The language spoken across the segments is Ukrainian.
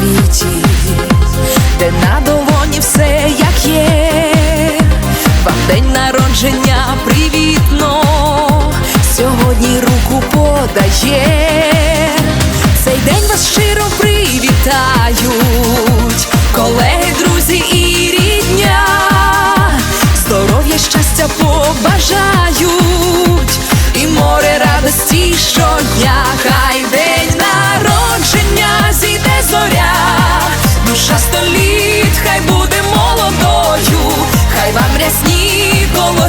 світі, де на долоні все як є, вам день народження привітно, сьогодні руку подає,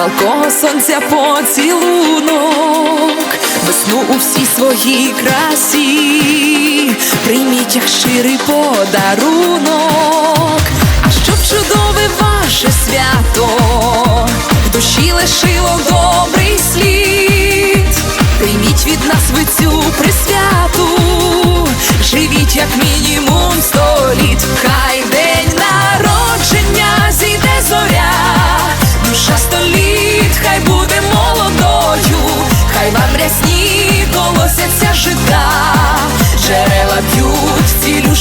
палкого сонця поцілунок, весну у всій своїй красі, прийміть як щирий подарунок, а щоб чудове ваше свято, в душі лишило добрий слід, прийміть від нас ви цю присвяту, живіть як мінімум сто літ,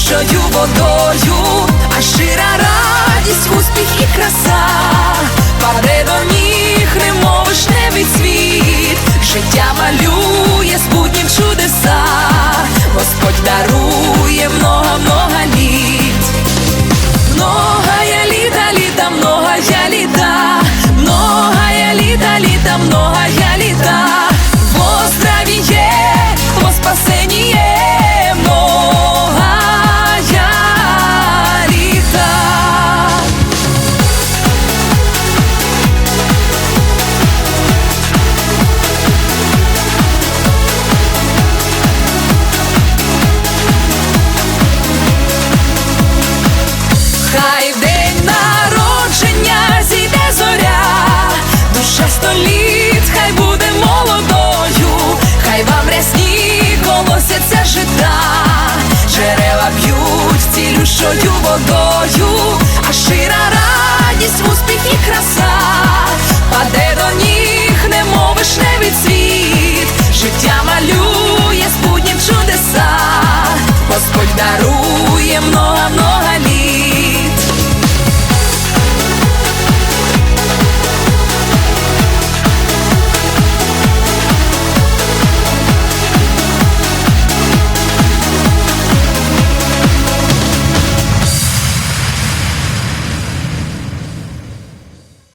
цілющою водою, душа століт, хай буде молодою, хай вам рясні колосяться жита, джерела п'ють цілющою водою, а щира радість, успіх і краса, паде до ніг, немов вишневий цвіт, життя малює з чудеса, Господь дарує літ.